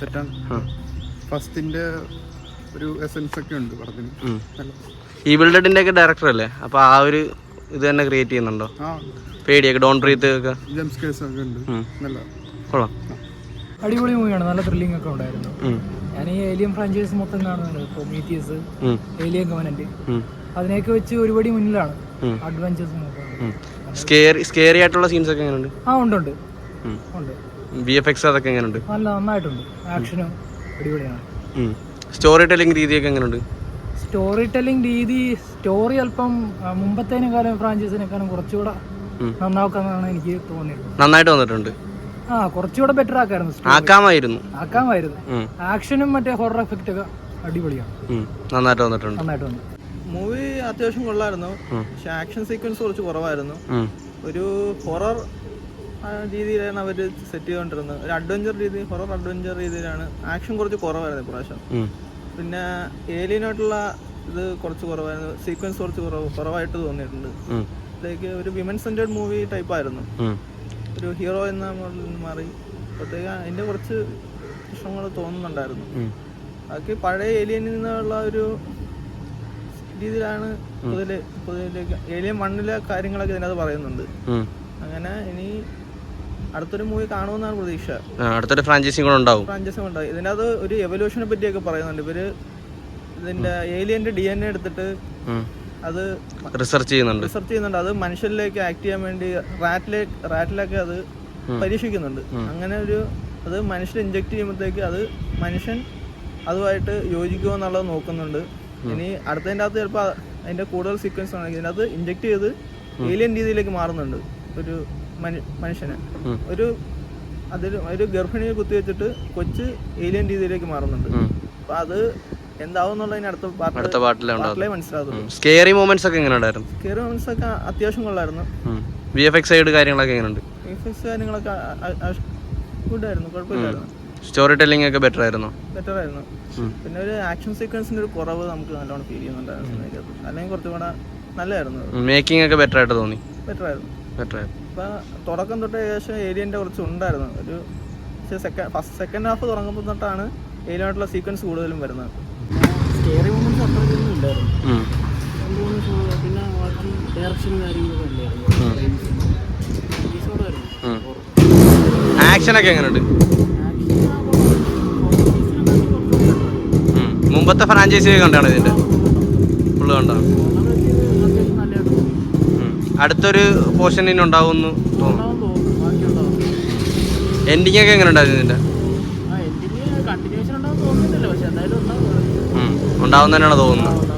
സെറ്റാണ്. ഫസ്റ്റിന്റെ ഒരു എസൻസ് ഒക്കെ ഉണ്ട് പടത്തിന്. ഈ ബിൽഡഡിന്റെ ഒക്കെ ഡയറക്ടർ അല്ലേ? അപ്പൊ ആ ഒരു ഇത് തന്നെ ക്രിയേറ്റ് ചെയ്യുന്നുണ്ടോ? ആ. പേടിയൊക്കെ ഡോൺ ബ്രീത്ത് ഒക്കെ? ജംസ് കേസ് ഒക്കെ ഉണ്ട്. നല്ല കൊള്ളാം. അടിപൊളി മൂവിയാണ് നല്ല ത്രില്ലിംഗ് ഒക്കെ ഉണ്ടായിരുന്നു. ഞാൻ ഈ ഏലിയൻ ഫ്രാഞ്ചൈസ് മൊത്തം കാണുന്നുണ്ട്. പ്രൊമീറ്റിയസ് ഉം. Alien Covenant. അതിനെയൊക്കെ വെച്ച് ഒരുപടി മുന്നിലാണ് അഡ്വഞ്ചേഴ്സ്. സ്കേറി സ്കേറി ആയിട്ടുള്ള സീൻസ് ഒക്കെ എങ്ങനെയുണ്ട്? ആ ഉണ്ട് ഉണ്ട്. ഉണ്ട്. ബി എഫ് എക്സ് അതൊക്കെ എങ്ങനെയുണ്ട് നല്ല നന്നായിട്ടുണ്ട്. ആക്ഷനും അടിപൊളിയാണ്. സ്റ്റോറി ടെല്ലിംഗ് രീതിയൊക്കെ എങ്ങനെയുണ്ട് സ്റ്റോറി ടെല്ലിംഗ് രീതി സ്റ്റോറി അല്പം മുമ്പത്തേനേക്കാളും ഫ്രാഞ്ചൈസിനേക്കാളും കുറച്ചുകൂടെ. നന്നാക്കാന്നാണ് എനിക്ക് തോന്നിയത്. നന്നായിട്ട് വന്നിട്ടുണ്ട്. ആ കുറച്ചുകൂടെ ബെറ്റർ ആക്കായിരുന്നു. ആക്കാമായിരുന്നു. ആക്കാമായിരുന്നു. ആക്ഷനും മറ്റേ ഹൊറർ എഫക്റ്റ് ഒക്കെ അടിപൊളിയാണ്. നന്നായിട്ട് വന്നിട്ടുണ്ട്. നന്നായിട്ട് വന്നു. മൂവി അത്യാവശ്യം കൊള്ളായിരുന്നു. പക്ഷെ ആക്ഷൻ സീക്വൻസ് കുറച്ച് കുറവായിരുന്നു. ഒരു ഹൊറർ രീതിയിലാണ് അവർ സെറ്റ് ചെയ്തുകൊണ്ടിരുന്നത് ഒരു അഡ്വഞ്ചർ രീതി ഹൊറർ അഡ്വഞ്ചർ രീതിയിലാണ്. ആക്ഷൻ കുറച്ച് കുറവായിരുന്നു ഇപ്രാവശ്യം. ഉം. പിന്നെ ഏലിയനായിട്ടുള്ള ഇത് കുറച്ച് കുറവായിരുന്നു. സീക്വൻസ് കുറച്ച് കുറവ് കുറവായിട്ട് തോന്നിയിട്ടുണ്ട്. ഇതിലേക്ക് ലൈക്ക് ഒരു വിമൻ സെന്റേഡ് മൂവി ടൈപ്പ് ആയിരുന്നു ഒരു ഹീറോ എന്ന മാറി അപ്പോഴത്തേക്ക് അതിന്റെ കുറച്ച് പ്രശ്നങ്ങൾ തോന്നുന്നുണ്ടായിരുന്നു. ബാക്കി പഴയ ഏലിയനിൽ നിന്നുള്ള ഒരു രീതിയിലാണ് പൊതുവിലേക്ക് ഏലിയൻ മണ്ണിലെ കാര്യങ്ങളൊക്കെ ഇതിനകത്ത് പറയുന്നുണ്ട്. അങ്ങനെ ഇനി അടുത്തൊരു മൂവി കാണുമെന്നാണ് പ്രതീക്ഷ. അടുത്തൊരു ഫ്രാഞ്ചൈസി കൂടെ ഉണ്ടാവും. ഫ്രാഞ്ചൈസും ഉണ്ടാവും. ഇതിനകത്ത് ഒരു എവല്യൂഷനെ പറ്റിയൊക്കെ പറയുന്നുണ്ട്. ഇവർ ഇതിന്റെ ഏലിയന്റെ ഡി എൻ എ എടുത്തിട്ട് അത് റിസർച്ച് ചെയ്യുന്നുണ്ട്. റിസർച്ച് ചെയ്യുന്നുണ്ട്. അത് മനുഷ്യരിലേക്ക് ആക്ട് ചെയ്യാൻ വേണ്ടി റാറ്റിലേക്ക് റാറ്റിലൊക്കെ അത് പരീക്ഷിക്കുന്നുണ്ട്. അങ്ങനെ ഒരു അത് മനുഷ്യർ ഇഞ്ചെക്ട് ചെയ്യുമ്പോഴത്തേക്ക് അത് മനുഷ്യൻ അതുമായിട്ട് യോജിക്കുമോ എന്നുള്ളത് നോക്കുന്നുണ്ട്. ഇനി അടുത്തതിന്റെ അകത്ത് ചിലപ്പോൾ അതിന്റെ കൂടുതൽ സീക്വൻസ് ആണെങ്കിൽ ഇതിനകത്ത് ഇഞ്ചെക്ട് ചെയ്ത് ഏലിയൻ രീതിയിലേക്ക് മാറുന്നുണ്ട്. ഒരു മനുഷ്യനെ. ഒരു അതിൽ ഒരു ഗർഭിണിയെ കുത്തിവെച്ചിട്ട് കൊച്ച് ഏലിയൻ രീതിയിലേക്ക് മാറുന്നുണ്ട്. അപ്പൊ അത് എന്താവും എന്നുള്ളതിന് അടുത്ത സ്കേറി മൂമെന്റ്സ് ഒക്കെ എങ്ങനെ ഉണ്ടായിരുന്നു? ഒക്കെ അത്യാവശ്യം കൊള്ളായിരുന്നു. എഫ് എക്സ് സൈഡ് കാര്യങ്ങളൊക്കെ എങ്ങനെയുണ്ട്? കാര്യങ്ങളൊക്കെ ഗുഡായിരുന്നു കുഴപ്പമില്ലായിരുന്നു. സ്റ്റോറി ടെല്ലിംഗ് ഒക്കെ ബെറ്റർ ആയിരുന്നു? ബെറ്റർ ആയിരുന്നു പിന്നെ ഒരു ആക്ഷൻ സീക്വൻസിന്റെ ഒരു കുറവ് നമുക്ക് നല്ലോണം ഫീൽ ചെയ്യുന്നുണ്ടായിരുന്നു. അല്ലെങ്കിൽ നല്ലതായിരുന്നു മേക്കിംഗ് ഒക്കെ ബെറ്റർ ആയിട്ട് തോന്നി. ബെറ്റർ ആയിരുന്നു ഇപ്പൊ തുടക്കം തൊട്ട് ഏകദേശം ഏരിയന്റെ കുറച്ച് ഉണ്ടായിരുന്നു. ഒരു സെക്കൻഡ് ഫസ്റ്റ് സെക്കൻഡ് ഹാഫ് തുടങ്ങുമ്പോൾ തൊട്ടാണ് ഏരിയനായിട്ടുള്ള സീക്വൻസ് കൂടുതലും വരുന്നത്. മൂമെന്റ്സ്. പിന്നെ ബാക്കി കാര്യങ്ങളൊക്കെ ഒക്കെ എങ്ങനെയുണ്ട്. മുമ്പത്തെ ഫ്രാഞ്ചൈസി കണ്ടാണ് ഇതിന്റെ? ഫുള്ള് കണ്ടാണ്. അടുത്തൊരു പോർഷൻ ഇനി ഉണ്ടാവുമെന്ന് തോന്നുന്നു. എൻഡിങ് ഒക്കെ എങ്ങനെ ഉണ്ടായിരുന്നു ഇതിന്റെ? ഉണ്ടാവുന്നതന്നെയാണ്. ഉണ്ടാവും തന്നെയാണ് തോന്നുന്നത്.